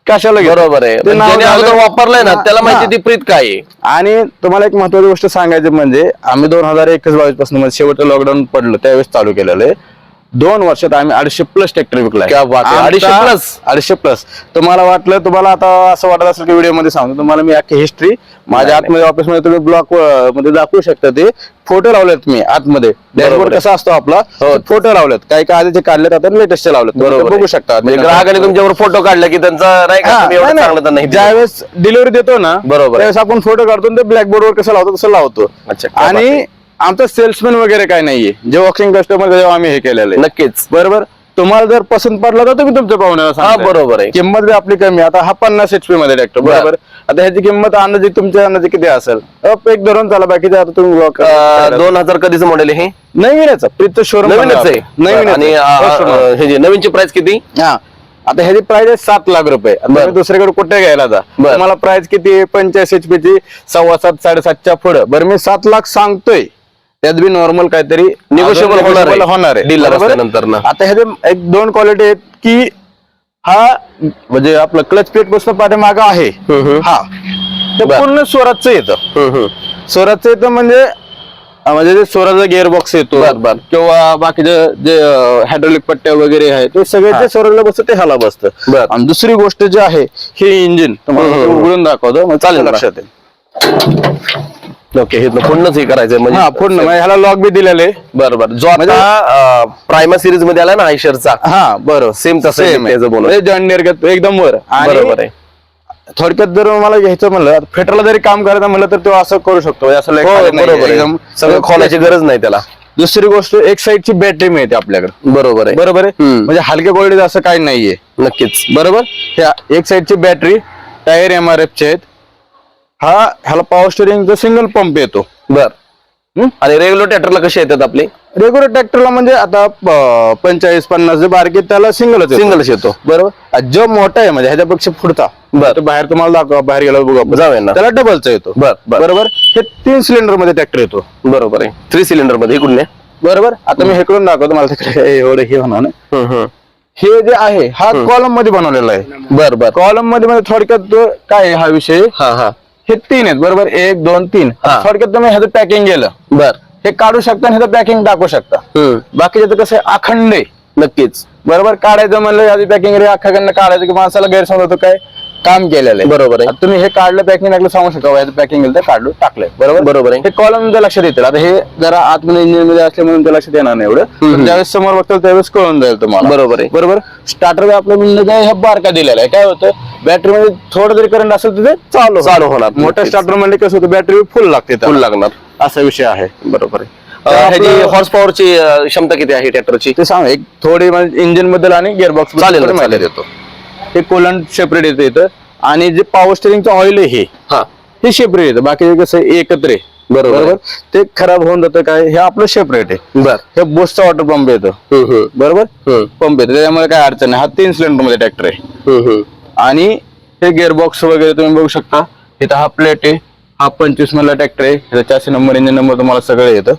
Speaker 2: कशाला घेतोय?"
Speaker 1: बरोबर आहे
Speaker 2: ते
Speaker 1: पण
Speaker 2: नाव
Speaker 1: ज्याने
Speaker 2: झालं-
Speaker 1: अगोदर वापरलंय ना त्याला माहिती. ती प्रीत काय आहे
Speaker 2: आणि तुम्हाला एक महत्वाची गोष्ट सांगायची म्हणजे आम्ही दोन हजार एकवीस बावीसपासून म्हणजे शेवटचं लॉकडाऊन पडलं त्यावेळेस चालू केलेलं आहे दोन वर्षात आम्ही अडीचशे प्लस ट्रॅक्टर विकलाय
Speaker 1: क्या.
Speaker 2: आमचा-
Speaker 1: 250 plus?
Speaker 2: अडीचशे प्लस तुम्हाला वाटलं तुम्हाला आता असं वाटत असेल की व्हिडिओमध्ये सांगतो तुम्हाला मी अख्खी हिस्ट्री माझ्या आतमध्ये ऑफिसमध्ये तुम्ही ब्लॉकमध्ये दाखवू शकता ते फोटो लावलेत मी आतमध्ये डॅशबोर्ड. कसा असतो आपला
Speaker 1: हो.
Speaker 2: फोटो लावलेत काही काही आधीचे काढलेत आता लेटेस्टचे लावलेत
Speaker 1: बरोबर
Speaker 2: बघू. शकता
Speaker 1: म्हणजे ग्राहकाने तुमच्यावर फोटो काढला की त्यांचा नाही
Speaker 2: हा. ज्यावेळेस डिलिव्हरी देतो ना
Speaker 1: बरोबर.
Speaker 2: त्यावेळेस आपण फोटो काढतो ते ब्लॅकबोर्ड वर कसं लावतो तसं लावतो
Speaker 1: क्या
Speaker 2: आणि. आमचा सेल्समॅन वगैरे काय नाहीये. जे वॉकिंग कस्टमर जेव्हा आम्ही हे केलेलं आहे.
Speaker 1: नक्कीच.
Speaker 2: बरोबर? तुम्हाला जर पसंत पडला तर तुम्ही तुमच्या पाहुण्याला
Speaker 1: हा. बरोबर आहे.
Speaker 2: किंमत बी आपली कमी आहे. आता हा पन्नास एचपी मध्ये ट्रॅक्टर
Speaker 1: बर.
Speaker 2: बरोबर? आता ह्याची किंमत अंदाजे तुमच्या अंदाजे किती असेल? अप एक धरून चला बाकीचे आता तुम्ही
Speaker 1: अं, दोन हजार कधीच मॉडेल हे?
Speaker 2: नवीनच प्रीतचं शोरूम
Speaker 1: नवीनच आहे.
Speaker 2: नवीन
Speaker 1: आणि अं, हे जे नवीनची प्राइस किती?
Speaker 2: हा. आता ह्याची प्राइस आहे सात लाख रुपये. आता
Speaker 1: बर.
Speaker 2: तुम्ही दुसरीकडे कुठे घ्यायला जा?
Speaker 1: बर.
Speaker 2: तुम्हाला प्राइस किती आहे? पंच्याऐंशी एचपी ची सव्वा सात साडेसातच्या पुढे. बरं मी सात लाख सांगतोय. त्यात बी नॉर्मल काहीतरी अजून
Speaker 1: होणार
Speaker 2: होणार आहे बरोबर?
Speaker 1: असल्यानंतर ना.
Speaker 2: आता ह्याचे एक दोन क्वालिटी आहेत की हा म्हणजे आपलं क्लच प्लेटपासून पाठीमाग आहे. हा ते
Speaker 1: बर.
Speaker 2: पूर्ण स्वराजचं येतं. स्वराजचं येतं म्हणजे म्हणजे जे स्वराजचा गिअर बॉक्स येतो. किंवा बाकीचे जे हायड्रोलिक पट्ट्या वगैरे आहे ते सगळे. जे स्वराजला बसतं ते ह्याला बसतं. आणि दुसरी गोष्ट जी आहे हे इंजिन. उघडून दाखवतो
Speaker 1: चालेल.
Speaker 2: लक्षात येईल
Speaker 1: ओके हे पूर्णच हे करायचंय
Speaker 2: हा
Speaker 1: म्हणजे
Speaker 2: पूर्ण म्हणजे ह्याला लॉक बी दिलेले.
Speaker 1: बरं बरं. जो आता प्रायमा सिरीजमध्ये आला ना आयशरचा?
Speaker 2: हा बरोबर.
Speaker 1: सेम तसं आहे. त्याचं बोनस
Speaker 2: जॉन डिअर एकदम वर. आणि
Speaker 1: बरोबर आहे.
Speaker 2: थोडक्यात जर मला घ्यायचं म्हणलं फेटरला जरी काम करायचं म्हणलं तर तो असं करू शकतो. म्हणजे असं लय
Speaker 1: हो
Speaker 2: खाली नाही,
Speaker 1: बरोबर
Speaker 2: एकदम
Speaker 1: आहे सगळं खोलायची गरज नाही त्याला.
Speaker 2: दुसरी गोष्ट एक साईडची बॅटरी मिळते आपल्याकडे.
Speaker 1: बरोबर आहे.
Speaker 2: बरोबर आहे?
Speaker 1: हम्म.
Speaker 2: म्हणजे हलक्या क्वालिटीचं असं काही नाहीये.
Speaker 1: नक्कीच.
Speaker 2: बरोबर? एक साईडची बॅटरी टायर एम आर एफचे आहेत. हा ह्याला पॉवर स्टेरिंगचा सिंगल पंप येतो.
Speaker 1: बर? आणि रेग्युलर ट्रॅक्टरला कसे येतात आपले?
Speaker 2: रेग्युलर ट्रॅक्टरला म्हणजे आता पंचेचाळीस पन्नास जे बारके त्याला सिंगलच
Speaker 1: सिंगलच येतो.
Speaker 2: बरोबर? जो मोठा आहे म्हणजे ह्याच्यापेक्षा पुढचा
Speaker 1: बर.
Speaker 2: तो बाहेर तुम्हाला दाखवा बाहेर गेला बघू.
Speaker 1: जाऊया ना.
Speaker 2: त्याला डबलचा येतो.
Speaker 1: बर, बर.
Speaker 2: बरोबर? हे तीन सिलेंडरमध्ये ट्रॅक्टर येतो.
Speaker 1: बरोबर आहे. थ्री सिलेंडरमध्ये इकडून.
Speaker 2: बरोबर? आता मी हे करून दाखवतो मला तिकडे एवढं हे होणार. हे जे आहे हा कॉलममध्ये बनवलेला आहे.
Speaker 1: बर बर.
Speaker 2: कॉलममध्ये म्हणजे थोडक्यात काय हा विषय?
Speaker 1: हा हा.
Speaker 2: हे तीन आहेत बरोबर? एक दोन तीन.
Speaker 1: हा.
Speaker 2: थोडक्यात तुम्ही ह्याचं पॅकिंग केलं.
Speaker 1: बर.
Speaker 2: हे काढू शकता आणि ह्याचं पॅकिंग टाकू शकता.
Speaker 1: हम्म.
Speaker 2: बाकीचं तर कसं आहे अखंड आहे.
Speaker 1: नक्कीच.
Speaker 2: बरोबर? काढायचं म्हणलं आधी पॅकिंग रे अख्खाकडनं काढायचं की माणसाला गैरसमज होतो काय काम केलेलं आहे.
Speaker 1: बरोबर आहे.
Speaker 2: आता तुम्ही हे काढलं पॅकिंग टाकलं सांगू शकता ह्याचं पॅकिंग केलं तर काढलं टाकलंय. बरोबर?
Speaker 1: बरोबर आहे.
Speaker 2: हे कॉलम लक्षात येतील. आता हे जरा आतमध्ये इंजिनमध्ये असल्यामुळे तुमच्या लक्षात येणार नाही एवढं. पण ज्यावेळेस समोर बघतो त्यावेळेस कळून जाईल तुम्हाला.
Speaker 1: बरोबर आहे.
Speaker 2: बरोबर? स्टार्टर आपलं म्हणलं काय हे बारका दिलेला आहे. काय होतं? बॅटरी मध्ये थोडं जरी करंट असेल तर ते चालू
Speaker 1: चालू होणार.
Speaker 2: मोठं
Speaker 1: नक्कीच.
Speaker 2: स्टार्टर म्हणजे कसं होतं बॅटरी फुल लागते.
Speaker 1: फुल लागणार.
Speaker 2: असा विषय आहे.
Speaker 1: बरोबर आहे. ह्याची हॉर्स पॉवरची क्षमता किती आहे ट्रॅक्टरची
Speaker 2: ते सांग एक थोडी म्हणजे इंजिनबद्दल आणि गिअरबॉक्स
Speaker 1: चालेल
Speaker 2: माहिती. देतो. हे कोलंट सेपरेट येतं इथं. आणि जे पॉवर स्टेरिंगचं ऑइल आहे हे सेपरेट येतं. बाकी कसं एकत्र आहे.
Speaker 1: बरोबर.
Speaker 2: ते खराब होऊन जातं काय? हे आपलं सेपरेट आहे.
Speaker 1: बर.
Speaker 2: हे बोसचा वॉटर पंप येतो. बरोबर. पंप येतो. त्याच्यामुळे काय अडचण नाही. हा तीन सिलेंडरमध्ये ट्रॅक्टर आहे. आणि हे गिअरबॉक्स वगैरे तुम्ही बघू शकता. इथं हा प्लेट आहे. हा पंचवीस मधला ट्रॅक्टर आहे. ह्याचा चारशे नंबर इंजिन नंबर तुम्हाला सगळं येतं.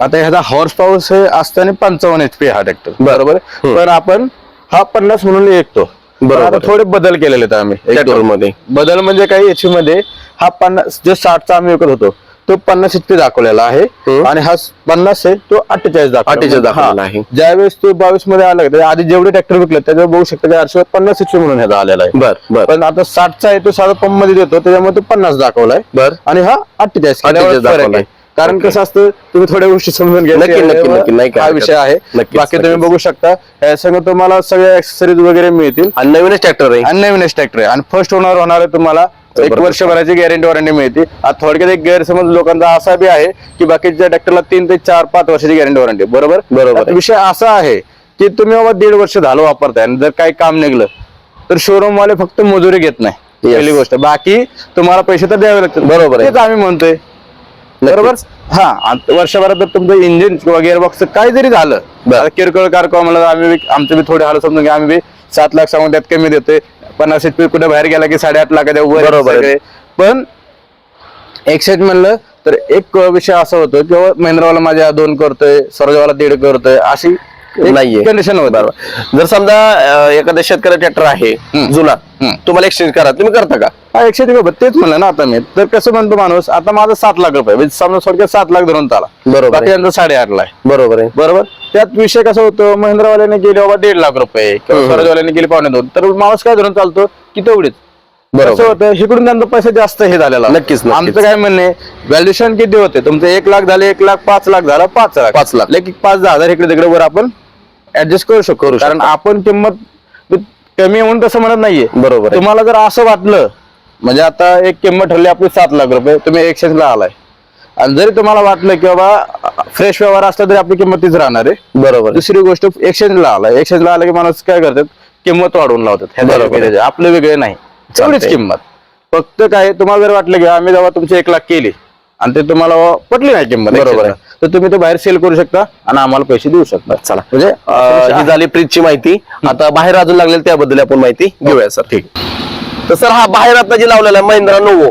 Speaker 2: आता ह्याचा हॉर्स पॉवर हे असताना पंचावन्न एच पी हा ट्रॅक्टर बरोबर. पण आपण हा पन्नास म्हणून ऐकतो
Speaker 1: बरोबर.
Speaker 2: थोडे बदल केलेले आहेत आम्ही.
Speaker 1: मध्ये.
Speaker 2: बदल म्हणजे काही याची मध्ये हा पन्नास जो साठचा आम्ही विकत होतो तो पन्नास पी दाखवलेला आहे. आणि हा पन्नास आहे तो अठ्ठेचाळीस दाखवला
Speaker 1: 48 दाखवलेला
Speaker 2: हा.
Speaker 1: आहे.
Speaker 2: ज्यावेळेस तो बावीसमध्ये आला त्याच्या आधी जेवढे ट्रॅक्टर विकले त्याच्यावर बघू शकता आठशे पन्नास पी म्हणून ह्याचा आलेला आहे
Speaker 1: बर बर
Speaker 2: पण आता साठचा आहे तो साधा पंपमध्ये देतो त्याच्यामुळे तो पन्नास दाखवलाय
Speaker 1: बर
Speaker 2: आणि हा अठ्ठेचाळीस
Speaker 1: 48
Speaker 2: केल्यावर फरक
Speaker 1: दाखवलाय.
Speaker 2: आहे. कारण. कसं असतं तुम्ही थोड्या गोष्टी समजून घ्या हा. विषय आहे बाकी तुम्ही. बघू शकता या सगळं तुम्हाला सगळे ऍक्सेसरीज वगैरे मिळतील
Speaker 1: आणि नवीनच ट्रॅक्टर आहे
Speaker 2: आणि नवीनच ट्रॅक्टर आहे आणि फर्स्ट ओनर होणार आहे तुम्हाला एक. वर्षभराची गॅरंटी वॉरंटी मिळते. आता थोडक्यात एक गैरसमज लोकांचा असा बी आहे की बाकीच्या ट्रॅक्टरला तीन ते चार पाच वर्षाची गॅरंटी वॉरंटी बरोबर?
Speaker 1: बरोबर.
Speaker 2: विषय असा आहे की तुम्ही बाबा दीड वर्ष झालं वापरताय आणि जर काही काम निघलं तर शोरूम वाले फक्त मजुरी घेत नाही. पहिली गोष्ट. बाकी तुम्हाला पैसे तर द्यावे लागतात.
Speaker 1: बरोबर.
Speaker 2: तेच आम्ही म्हणतोय. बरोबर? हा वर्षभरात जर तुमचं इंजिन किंवा गिअरबॉक्स काय जरी झालं किरकोळ कारको म्हणलं आम्ही आमचं बी थोडे हाल समजून घ्या. आम्ही सात लाख सांगून त्यात कमी देतोय. पन्नास एच कुठे बाहेर गेला की साडेआठ लाखाच्या वर
Speaker 1: बरोबर आहे.
Speaker 2: सगळे. पण एक्सेट म्हणलं तर एक विषय असा होतो किंवा महिंद्रावाला माझ्या दोन करतोय स्वराजवाला दीड करतोय अशी
Speaker 1: नाहीये.
Speaker 2: कंडिशन होती
Speaker 1: बरोबर जर समजा अं, एखादा शेतकरी ट्रॅक्टर आहे. जुना. तुम्हाला एक्सचेंज करा तुम्ही करता का
Speaker 2: हा एकशे रुपये तेच म्हणलं ना आता मी तर कसं म्हणतो माणूस आता माझं सात लाख रुपये म्हणजे समजा थोडक्यात सात लाख धरून चाला
Speaker 1: बरोबर
Speaker 2: बाकी
Speaker 1: आहे.
Speaker 2: यांचा साडेआठ लाख आहे.
Speaker 1: बरोबर आहे
Speaker 2: बरोबर त्यात विषय कसा होतो महिंद्रावाल्याने गेले बाबा दीड लाख रुपये किंवा
Speaker 1: हम्म.
Speaker 2: स्वराजवाल्याने गेले पावणे दोन तर माणूस काय धरून चालतो की तेवढीच
Speaker 1: बरोबर.
Speaker 2: कसं होतं इकडून त्यांचा पैसे जास्त हे झालेला
Speaker 1: नक्कीच, नक्कीच.
Speaker 2: आमचं काय म्हणणे व्हॅल्युएशन किती होते तुमचं एक लाख झाले एक लाख पाच लाख झाला पाच लाख
Speaker 1: पाच लाख.
Speaker 2: लेकिन पाच दहा हजार इकडे तिकडे वर आपण ऍडजस्ट करू शकतो
Speaker 1: करू
Speaker 2: कारण. आपण किंमत कमी म्हणून तसं म्हणत नाहीये
Speaker 1: बरोबर.
Speaker 2: तुम्हाला जर असं वाटलं म्हणजे आता एक किंमत ठरली आपली सात लाख रुपये तुम्ही एक्सचेंजला आलाय आणि जरी तुम्हाला वाटलं की बाबा फ्रेश व्यवहार असला तरी आपली किंमत तीच राहणार आहे
Speaker 1: बरोबर.
Speaker 2: दुसरी गोष्ट एक्सचेंजला आला एक्सचेंजला आला की माणूस काय करतात किंमत वाढवून लावतात. आपलं वेगळे नाही तेवढीच. किंमत फक्त काय तुम्हाला जर वाटलं की आम्ही जेव्हा तुमची एक लाख केली आणि ते तुम्हाला पटली नाही किंमत
Speaker 1: बरोबर आहे.
Speaker 2: तर तुम्ही ते बाहेर सेल करू शकता आणि आम्हाला पैसे देऊ शकता.
Speaker 1: चला.
Speaker 2: म्हणजे
Speaker 1: अं, ही झाली प्रीतची माहिती. आता बाहेर अजून लागलेली त्याबद्दल आपण माहिती घेऊया सर. ठीक. तर सर हा बाहेर आता जे लावलेला आहे महिंद्रा नोवो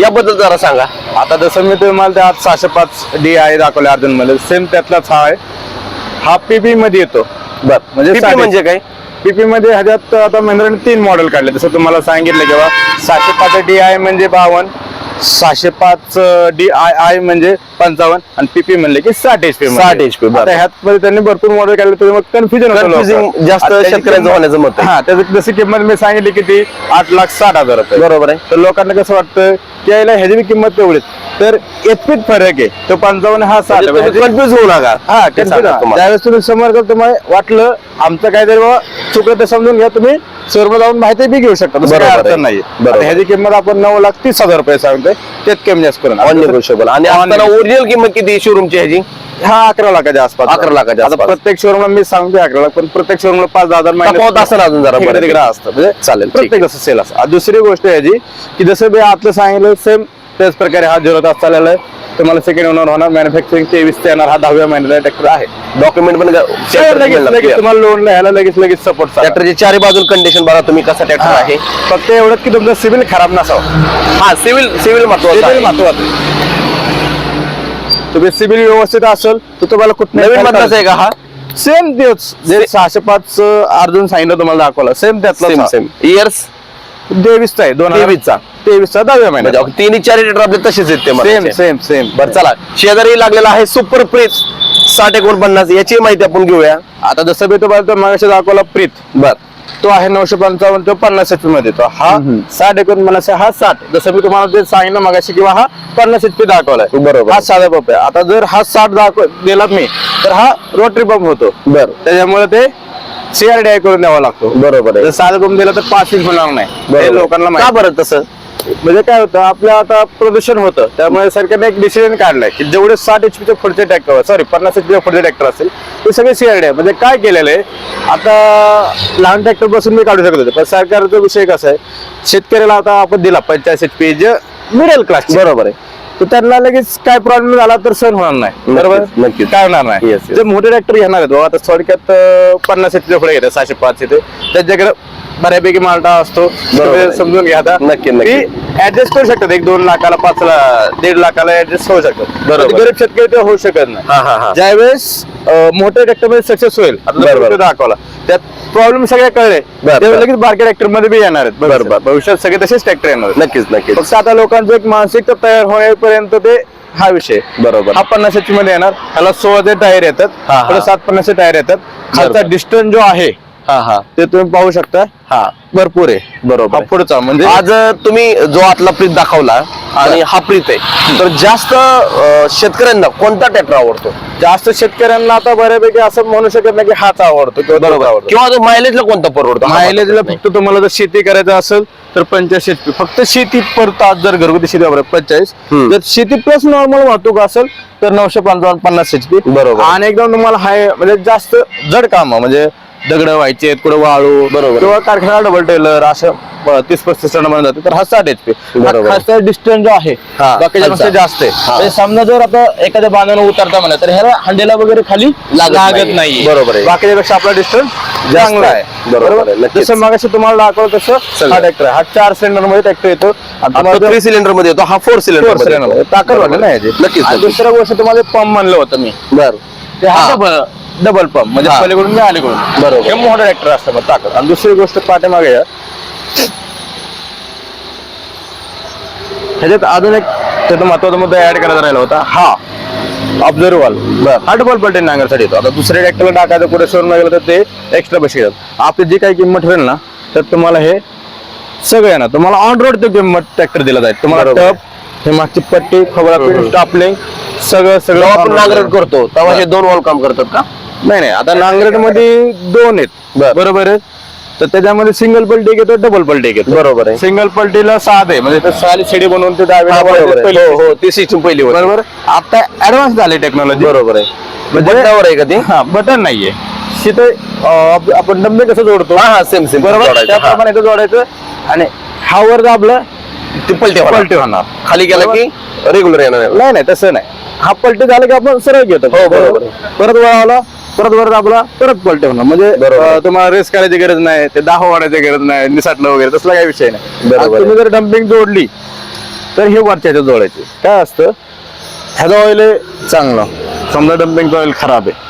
Speaker 1: याबद्दल जरा सांगा.
Speaker 2: आता जसं मी तुम्हाला त्या सहाशे पाच डी आहे दाखवले अर्जुनमध्ये सेम त्यातलाच हा आहे. हा पीपी मध्ये येतो.
Speaker 1: बर.
Speaker 2: म्हणजे साडे-
Speaker 1: म्हणजे काय?
Speaker 2: पीपी मध्ये ह्याच्यात आता महिंद्राने तीन मॉडेल काढले. जसं तुम्हाला सांगितलं किंवा सहाशे पाच डी आय म्हणजे बावन्न. सहाशे पाच डी आय आय म्हणजे पंचावन्न आणि पीपी म्हणले की साठ एच पी
Speaker 1: 60 HP, बरं.
Speaker 2: ह्यात मध्ये. त्यांनी भरपूर मॉडेल काढले त्याच्यामुळे कन्फ्युजन
Speaker 1: Confusing जास्त शेतकऱ्यांचं होण्याचं मत.
Speaker 2: हा त्याची जशी किंमत मी सांगितली किती आठ लाख साठ हजार रुपये.
Speaker 1: बरोबर आहे.
Speaker 2: तर लोकांना कसं वाटतं की याला ह्याची किंमत तेवढीच. तर एचपीत फरक आहे. तो पंचावन्न हा साठ.
Speaker 1: कन्फ्युज होऊ नका.
Speaker 2: हा
Speaker 1: ते.
Speaker 2: ज्यावेळेस तुम्ही समोर तुम्हाला वाटलं आमचं काहीतरी बाबा चुकलं ते समजून घ्या. तुम्ही शोरूम जाऊन माहिती बी घेऊ शकता तसं काही
Speaker 1: बरोबर आहे.
Speaker 2: अडचण नाही
Speaker 1: बरोबर.
Speaker 2: ह्याची किंमत आपण नऊ लाख तीस हजार रुपये सांगतोय त्यात कमी जास्त करून
Speaker 1: ऑन निगोशिएबल आणि
Speaker 2: On
Speaker 1: असताना ओरिजिनल किंमत किती शोरूमची ह्याची?
Speaker 2: हा अकरा लाखाच्या आसपास.
Speaker 1: 11 लाखाच्या
Speaker 2: आता
Speaker 1: आसपास.
Speaker 2: प्रत्येक शोरूमला मी सांगतोय अकरा लाख पण प्रत्येक शोरूमला पाच दहा हजार
Speaker 1: तफावत असेल अजून जरा.
Speaker 2: तिकडे असतं. म्हणजे
Speaker 1: चालेल, ठीक.
Speaker 2: प्रत्येक जसं सेल असतं. दुसरी गोष्ट याची की जसं मी आतलं सांगितलं सेम त्याच प्रकारे हा झिरो तास चाललेला आहे. तुम्हाला सेकंड ओनर होणार मॅन्युफॅक्चरिंग तेवीस ते येणार हा दहाव्या महिन्याला ट्रॅक्टर आहे.
Speaker 1: डॉक्युमेंट पण
Speaker 2: लगेच लगेच तुम्हाला लोन ह्याला लगेच लगेच सपोर्ट
Speaker 1: ट्रॅक्टरची चारी बाजून कंडिशन बघा तुम्ही कसा ट्रॅक्टर आहे.
Speaker 2: फक्त एवढंच की तुमचं सिव्हिल खराब नसावं.
Speaker 1: हा सिव्हिल सिव्हिल महत्वाचं.
Speaker 2: महत्वाचं. तुम्ही सिव्हिल व्यवस्थित असेल तर तुम्हाला कुठं
Speaker 1: नवीन मधलाच आहे का हा?
Speaker 2: सेम तेच जे सहाशे पाच अर्जुन सांगितलं तुम्हाला दाखवलं. सेम
Speaker 1: सेम
Speaker 2: त्यातला
Speaker 1: सेम इयर्स
Speaker 2: तेवीसचा आहे दोन हजार-
Speaker 1: तेवीसचा.
Speaker 2: तेवीसचा दहाव्या महिन्यात.
Speaker 1: म्हणजे तिन्ही चार लिटर आपले तसेच आहेत ते
Speaker 2: सेम
Speaker 1: म्हणायचे.
Speaker 2: सेम सेम
Speaker 1: बरं चला. शेजारी लागलेला आहे सुपर प्रीत साठ एकोणपन्नास याची माहिती आपण घेऊया.
Speaker 2: आता जसं तुम्हाला तो मागाशी दाखवला प्रीत
Speaker 1: बर.
Speaker 2: तो आहे नऊशे पंचावन्न तो पन्नास एच मध्ये तो हा साठ एकोणपन्नास आहे, हा साठ. जसं मी तुम्हाला ते सांगितलं मगाशी किंवा हा पन्नास एच पी दाखवलाय.
Speaker 1: बरोबर.
Speaker 2: हा साधा पंप आहे. आता जर हा साठ दाखव दिलात मी तर हा रोटरी पंप होतो.
Speaker 1: बर.
Speaker 2: त्याच्यामुळे ते सीआरडीआय करून द्यावा लागतो.
Speaker 1: बरोबर
Speaker 2: जर
Speaker 1: आहे.
Speaker 2: साधा पंप दिला तर पाच इंच होणार नाही. हे लोकांना
Speaker 1: का
Speaker 2: माहिती
Speaker 1: बरं तसं?
Speaker 2: म्हणजे काय होतं आपल्या आता प्रदूषण होतं. त्यामुळे सरकारने एक डिसिजन काढलाय की जेवढे साठ एच पीचे पुढचे ट्रॅक्टर सॉरी पन्नास एच पीचे पुढचे ट्रॅक्टर असेल ते सगळे सीआरडी म्हणजे काय केलेलं आहे? आता लहान ट्रॅक्टर बसून मी काढू शकत होते पण सरकारचा विषय कसा आहे? शेतकऱ्याला आता आपण दिला पंचाळीस एच पी जे मिडल क्लास
Speaker 1: बरोबर आहे.
Speaker 2: तर त्यांना लगेच काय प्रॉब्लेम झाला तर सण होणार नाही बरोबर
Speaker 1: नक्कीच.
Speaker 2: काय होणार नाही
Speaker 1: Yes, yes.
Speaker 2: जे मोठे ट्रॅक्टर घेणार आहेत बाबा, आता थोडक्यात अं, पन्नास एच पुढे घेतात सहाशे पाच येते त्याच्याकडे बऱ्यापैकी मालटा असतो
Speaker 1: बरोबर आहे.
Speaker 2: तुम्ही समजून घ्या आता
Speaker 1: नक्की, नक्की.
Speaker 2: ऍडजस्ट करू शकतात एक दोन लाखाला पाच ला दीड लाखाला ऍडजस्ट होऊ शकतात
Speaker 1: बरोबर.
Speaker 2: पण गरीब शेतकरी ते होऊ शकत नाही
Speaker 1: हा हा हा
Speaker 2: ज्यावेळेस अं, मोठ्या ट्रॅक्टरमध्ये सक्सेस होईल आता
Speaker 1: बरोबर.
Speaker 2: बरोबर दाखवला त्यात प्रॉब्लेम सगळे कळले लगेच बारक्या ट्रॅक्टरमध्ये बी येणार आहेत
Speaker 1: बरोबर.
Speaker 2: भविष्यात. भविष्यात सगळे तसेच ट्रॅक्टर येणार आहेत.
Speaker 1: नक्कीच नक्कीच
Speaker 2: फक्त आता लोकांचं एक मानसिकता तयार होण्यापर्यंत ते हा विषय
Speaker 1: बरोबर
Speaker 2: हा पन्नास एच मध्ये येणार ह्याला सोळाचे टायर येतात
Speaker 1: हा, हा.
Speaker 2: सात पन्नासचे टायर येतात खालचा
Speaker 1: बरोबर.
Speaker 2: डिस्टन्स जो आहे
Speaker 1: हा हा.
Speaker 2: ते तुम्ही पाहू शकता.
Speaker 1: हा.
Speaker 2: भरपूर आहे.
Speaker 1: बरोबर
Speaker 2: पुढचा म्हणजे
Speaker 1: आज तुम्ही जो आतला प्रीत दाखवला आणि हा प्रीत आहे तर जास्त अं, शेतकऱ्यांना कोणता ट्रॅक्टर आवडतो?
Speaker 2: जास्त शेतकऱ्यांना आता बऱ्यापैकी असं म्हणू शकत नाही की हाच आवडतो किंवा तोच आवडतो.
Speaker 1: किंवा मायलेजला कोणता परवडतो?
Speaker 2: मायलेजला फक्त तुम्हाला जर शेती करायचं असेल तर पंच्याऐंशी HP. फक्त शेती पर तास जर घरगुती शेती वापरायची पंचेचाळीस.
Speaker 1: हम्म.
Speaker 2: जर शेती प्लस नॉर्मल वाहतूक असेल तर नऊशे पंचावन्न पन्नास एच पी
Speaker 1: बरोबर.
Speaker 2: आणि एकदम तुम्हाला हाय म्हणजे जास्त जड काम म्हणजे दगड व्हायचे कुठे वाळू
Speaker 1: बरोबर.
Speaker 2: किंवा कारखाना डबल टेलर असं तीस पस्तीस टन म्हणून जाते तर हा साठ एच पी
Speaker 1: बरोबर.
Speaker 2: खासचा डिस्टन्स जो आहे
Speaker 1: खालचा.
Speaker 2: जास्त आहे. म्हणजे समजा जर आता एखाद्या बांधानं उतरता म्हणा तर ह्याला हंडेला वगैरे खाली
Speaker 1: लागत नाही. बरोबर आहे.
Speaker 2: बाकीच्यापेक्षा आपला डिस्टन्स चांगला
Speaker 1: आहे. बरोबर.
Speaker 2: जसं मगाशी तुम्हाला दाखवलं तसं. हा ट्रॅक्टर हा चार सिलेंडरमध्ये ट्रॅक्टर येतो
Speaker 1: थ्री सिलेंडरमध्ये येतो हा फोर सिलेंडर
Speaker 2: ताकद वाटत नाही
Speaker 1: नक्कीच.
Speaker 2: दुसऱ्या गोष्ट तुम्हाला पंप म्हणलं होतं मी
Speaker 1: बर
Speaker 2: ते हा
Speaker 1: हा.
Speaker 2: डबल डबल पंप म्हणजे
Speaker 1: हा.
Speaker 2: पलीकडून अलीकडून
Speaker 1: बरोबर.
Speaker 2: हे मोठं ट्रॅक्टर असतं मग ताकद आणि दुसरी गोष्ट पाठीमागे या. ह्याच्यात अजून एक त्याचा महत्त्वाचा मुद्दा ऍड करायचा राहिला होता हा ऑब्झर्वाल हा डबल पलटेन नांगरसाठी येतो आता दुसऱ्या ट्रॅक्टरला टाकायचं कुठे सोडून गेलं तर ते एक्स्ट्रा पैसे घेतात आपली जी काही किंमत ठरेल ना तर तुम्हाला हे सगळं आहे ना तुम्हाला ऑन रोड ते किंमत ट्रॅक्टर दिला जाईल तुम्हाला
Speaker 1: बरोबर.
Speaker 2: टप हे मागची पट्टी खोबरा पिन स्टापलिंग सगळं सगळं
Speaker 1: आपण नांगरट करतो तेव्हा हे दोन वॉल काम करतात का?
Speaker 2: नाही नाही आता नांगरटमध्ये दोन आहेत.
Speaker 1: बर.
Speaker 2: बरोबर आहे. तर त्याच्यामध्ये सिंगल पलटी घेतो डबल पलटी घेतो.
Speaker 1: बरोबर आहे.
Speaker 2: सिंगल पलटीला साध आहे. म्हणजे साली शिडी बनवून ते
Speaker 1: आहे.
Speaker 2: पहिली.
Speaker 1: ती सिस्टम पहिली होती.
Speaker 2: बरोबर. आता ऍडव्हान्स झाले टेक्नॉलॉजी
Speaker 1: बरोबर आहे.
Speaker 2: म्हणजे-
Speaker 1: बटनावर आहे का ते?
Speaker 2: हा बटन नाहीये. तिथे आपण डंबे कसं जोडतो?
Speaker 1: हा सेम सेम
Speaker 2: बरोबर? त्याप्रमाणे जोडायचं. आणि हा वर दाबलं
Speaker 1: ती पलटी होणार.
Speaker 2: पलटी होणार.
Speaker 1: खाली गेला की रेग्युलर येणार.
Speaker 2: नाही नाही तसं नाही. हा पलटी झाला की आपण सरळ घेतो.
Speaker 1: हो, बरोबर.
Speaker 2: परत वळावला परत वर दाबला परत पलटी होणार. म्हणजे
Speaker 1: बरोबर.
Speaker 2: अं, तुम्हाला रेस करायची गरज नाही ते दाहो वाढायची गरज नाही निसाटणं वगैरे तसला काही विषय नाही.
Speaker 1: बरोबर
Speaker 2: आणि तुम्ही जर डम्पिंग जोडली तर हे वरच्या ह्याच्यात जोडायचे. काय असतं? ह्याचं ऑइल आहे चांगलं. समजा डम्पिंगचं ऑइल खराब आहे.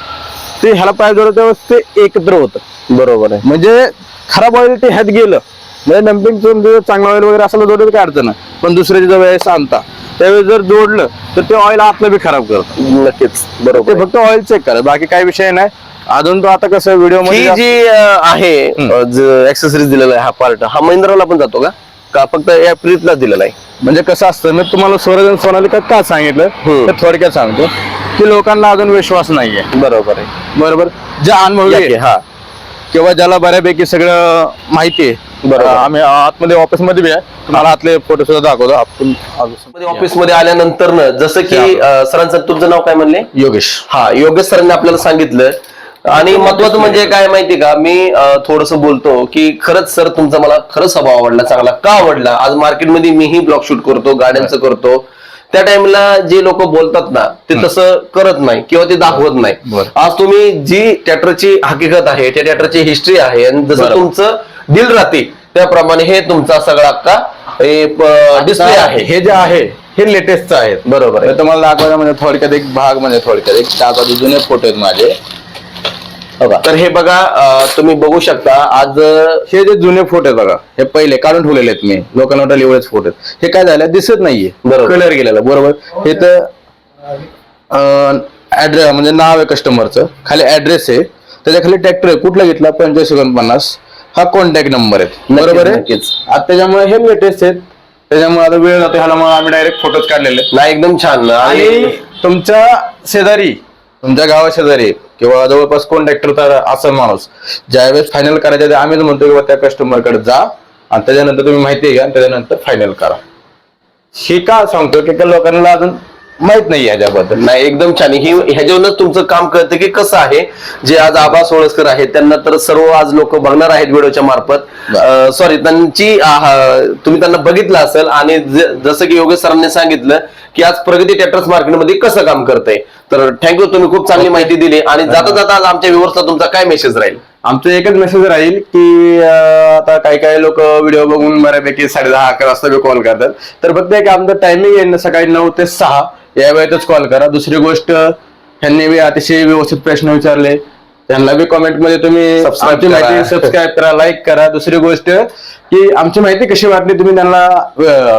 Speaker 2: ते ह्याला पाहिजे जोडलं त्यावेळेस ते एकत्र होतं.
Speaker 1: बरोबर आहे.
Speaker 2: म्हणजे खराब ऑइल ते ह्यात गेलं. म्हणजे डम्पिंग चांगलं ऑइल वगैरे असलं जोडलं तर काय अडचण नाही. पण दुसऱ्याची जर वेळेस आणता त्यावेळेस जर जोडलं तर ते ऑइल आतलं बी खराब करतं.
Speaker 1: नक्कीच
Speaker 2: ते
Speaker 1: बरोबर. आहे.
Speaker 2: फक्त ऑइल चेक करा बाकी काही विषय नाही. अजून तो आता कसं व्हिडिओ
Speaker 1: ही
Speaker 2: मध्ये
Speaker 1: जी अं, आहे ऍक्सेसरीज दिलेला आहे हा पार्ट हा महिंद्राला पण जातो का? का फक्त या प्रीतला दिलेला आहे?
Speaker 2: म्हणजे कसं असतं मी तुम्हाला स्वराज आणि सोनालिका का सांगितलं?
Speaker 1: हम्म.
Speaker 2: ते थोडक्यात सांगतो. की लोकांना अजून विश्वास नाहीये.
Speaker 1: बरोबर आहे.
Speaker 2: बरोबर? जे अनुभवी
Speaker 1: या
Speaker 2: आहे,
Speaker 1: की, हा.
Speaker 2: किंवा ज्याला बऱ्यापैकी सगळं माहिती आहे. आम्ही आतमध्ये ऑफिसमध्ये बी आहे. तुम्हाला आतले फोटो सुद्धा दाखवतो. आपण
Speaker 1: ऑफिसमध्ये आल्यानंतर न जसं की अं, सरांचं तुमचं नाव काय म्हणले?
Speaker 2: योगेश.
Speaker 1: हा योगेश सरांनी आपल्याला सांगितलं. आणि महत्वाचं म्हणजे काय माहिती का? मी थोडस बोलतो की खरंच सर तुमचा मला खरंच स्वभाव आवडला चांगला का आवडला? आज मार्केटमध्ये मीही ब्लॉग शूट करतो गाड्यांचं करतो. त्या टाइमला जे लोक बोलतात ना ते तसं करत नाही किंवा ते दाखवत नाही. आज तुम्ही जी ट्रॅक्टरची हकीकत आहे त्या ट्रॅक्टरची हिस्ट्री आहे आणि जसं. तुमचं दिल राहते त्याप्रमाणे हे तुमचा सगळा अक्का डिस्प्ले आहे.
Speaker 2: हे जे आहे हे लेटेस्ट आहे.
Speaker 1: बरोबर
Speaker 2: तुम्हाला दाखवायला म्हणजे थोडक्यात एक भाग म्हणजे थोडक्यात. एक पाच जुने फोटो आहेत माझे. बघा
Speaker 1: तर हे बघा अं, तुम्ही बघू शकता आज अं,
Speaker 2: हे जे जुने फोटो आहेत बघा हे पहिले काढून ठेवलेले आहेत मी. लोकांना वाटेल एवढेच फोटो आहेत. हे काय झालं दिसत नाहीये.
Speaker 1: बरोबर.
Speaker 2: कलर गेलेला बरोबर. हे तर ऍड्रेस म्हणजे नाव आहे कस्टमरचं खाली ऍड्रेस आहे. त्याच्याखाली ट्रॅक्टर आहे. कुठला घेतला? पंचाळीस एकोणपन्नास हा कॉन्टॅक्ट नंबर आहे. बरोबर आहे?
Speaker 1: नक्कीच.
Speaker 2: आता त्याच्यामुळे हे लेटेस्ट आहेत. त्याच्यामुळे आता वेळ जातो ह्याला मग आम्ही डायरेक्ट फोटोज काढलेले. आहेत.
Speaker 1: नाही एकदम छान.
Speaker 2: आणि
Speaker 1: आणि
Speaker 2: तुमच्या शेजारी तुमच्या गावा शेजारी किंवा जवळपास कोण ट्रॅक्टर तर असं माणूस ज्यावेळेस फायनल करायच्या आधी आम्हीच म्हणतो किंवा त्या कस्टमरकडे जा आणि त्याच्यानंतर तुम्ही माहिती घ्या आणि त्याच्यानंतर फायनल करा. हे का सांगतो की त्या लोकांना अजून माहीत नाही याच्याबद्दल
Speaker 1: नाही एकदम छान. ही ह्याच्यावरूनच तुमचं काम कळतं की कसं आहे जे आज आबा सोळसकर आहेत त्यांना तर सर्व आज लोक बघणार आहेत व्हिडिओच्या मार्फत. सॉरी त्यांची तुम्ही त्यांना बघितलं असेल आणि जसं की योगेश सरांनी सांगितलं की आज प्रगती ट्रॅक्टर्स मार्केटमध्ये कसं काम करतंय. तर थँक्यू तुम्ही खूप चांगली माहिती दिली आणि जाता जाता आज आमच्या व्ह्युअर्सला तुमचा काय मेसेज राहील?
Speaker 2: आमचं एकच मेसेज राहील की आता काही काही लोक व्हिडिओ बघून बऱ्यापैकी साडे दहा अकरा वाजता कॉल करतात. तर फक्त एक आमचं टायमिंग आहे सकाळी नऊ ते सहा. या वेळेतच कॉल करा. दुसरी गोष्ट ह्यांनी बी अतिशय व्यवस्थित प्रश्न विचारले. त्यांना बी कॉमेंटमध्ये तुम्ही सबस्क्राईब करा. लाईक करा. दुसरी गोष्ट की आमची माहिती कशी वाटली तुम्ही त्यांना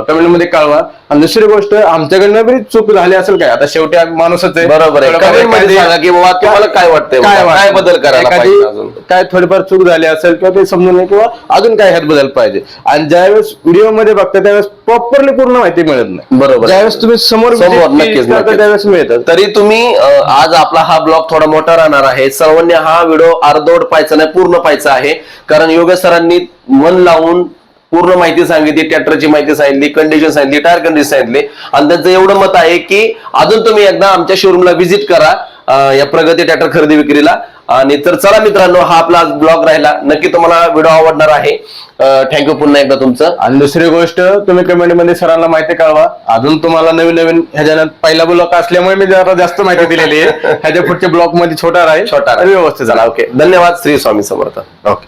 Speaker 2: कमेंटमध्ये कळवा आणि दुसरी गोष्ट आमच्याकडनं बी चूक झाली असेल काय आता शेवटी आम्ही माणूसच आहे
Speaker 1: बरोबर आहे.
Speaker 2: थोडंफार
Speaker 1: Comment मध्ये
Speaker 2: एखादी-
Speaker 1: सांगा की बाबा तुम्हाला काय वाटतंय बाबा? काय बदल करायला
Speaker 2: एखादी-
Speaker 1: पाहिजे अजून?
Speaker 2: काय थोडीफार चूक झाली असेल किंवा ते समजून नाही किंवा अजून काय ह्यात बदल पाहिजे आणि ज्यावेळेस व्हिडिओमध्ये बघता त्यावेळेस प्रॉपरली पूर्ण माहिती मिळत नाही
Speaker 1: बरोबर आहे.
Speaker 2: ज्यावेळेस तुम्ही समोर
Speaker 1: समोर,
Speaker 2: visit
Speaker 1: नक्कीच,
Speaker 2: करता
Speaker 1: नक्कीच.
Speaker 2: त्यावेळेस मिळतं
Speaker 1: तरी तुम्ही अ, आज आपला हा ब्लॉग थोडा मोठा राहणार आहे सर्वांनी हा व्हिडिओ अर्धवट पाहायचा नाही पूर्ण पाहायचा आहे कारण योगेश सरांनी मन लावून पूर्ण माहिती सांगितली ट्रॅक्टरची माहिती सांगितली कंडिशन सांगितली टायर कंडिशन सांगितली. आणि त्यांचं एवढं मत आहे की अजून तुम्ही एकदा आमच्या शोरूमला व्हिजिट करा या प्रगती ट्रॅक्टर खरेदी विक्रीला. आणि तर चला मित्रांनो हा आपला ब्लॉग राहिला. नक्की तुम्हाला व्हिडिओ आवडणार आहे. थँक्यू पुन्हा एकदा तुमचं.
Speaker 2: आणि दुसरी गोष्ट तुम्ही कमेंटमध्ये सरांना माहिती कळवा. अजून तुम्हाला नवीन नवीन ह्याच्यानं पहिला ब्लॉक असल्यामुळे मी जरा जास्त माहिती दिलेली आहे. ह्याच्या पुढच्या ब्लॉकमध्ये छोटा राहील.
Speaker 1: छोटा
Speaker 2: व्यवस्थित झाला.
Speaker 1: ओके. धन्यवाद. श्री स्वामी समर्थ.
Speaker 2: ओके.